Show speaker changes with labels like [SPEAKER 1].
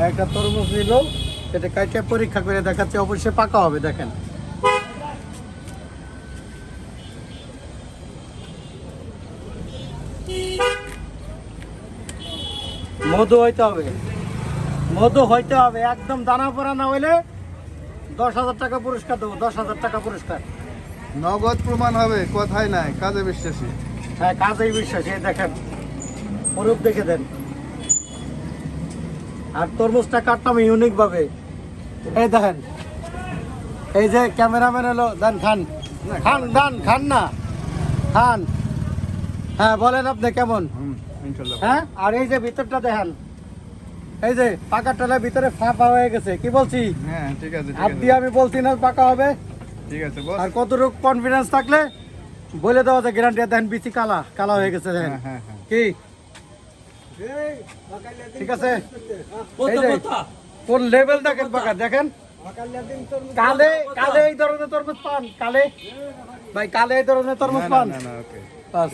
[SPEAKER 1] আর একটা তরমুজ নিল এটা কাইটে পরীক্ষা করে দেখাচ্ছে অবশ্যই পাকা হবে দেখেন। মধু হইতে হবে। মধু হইতে হবে একদম দানা পড়া না হইলে দশ হাজার টাকা পুরস্কার দেবো দশ হাজার টাকা পুরস্কার।
[SPEAKER 2] নগদ প্রমাণ হবে কথাই নাই কাজে বিশ্বাসী।
[SPEAKER 1] হ্যাঁ কাজেই বিশ্বাস দেখেন অরূপ দেখে দেন। আর তরমুজটা কাটতাম ইউনিক ভাবে। এই দেখেন। এই যে ক্যামেরাম্যান হলো দেন খান। খান দান খান না। খান। হ্যাঁ বলেন আপনি কেমন? হ্যাঁ আর এই যে ভিতরটা দেখেন। এই যে পাকা টলার ভিতরে ফাঁপা হয়ে গেছে কি বলছি?
[SPEAKER 2] হ্যাঁ ঠিক আছে
[SPEAKER 1] হাত দিয়ে আমি বলছি না পাকা হবে।
[SPEAKER 2] ঠিক আছে
[SPEAKER 1] আর কতটুকু কনফিডেন্স থাকলে বলে দেওয়া যায় গ্যারান্টি দেন বিচি কালা কালা হয়ে গেছে দেখেন।
[SPEAKER 2] হ্যাঁ হ্যাঁ হ্যাঁ।
[SPEAKER 1] কি? ঠিক আছে? কোন লেভেল দেখেন পাকা? দেখেন। কালে কালে এই ধরনের তরমুজ পান কালে। ভাই কালে এই ধরনের তরমুজ পান।
[SPEAKER 2] না না ওকে
[SPEAKER 1] বাস।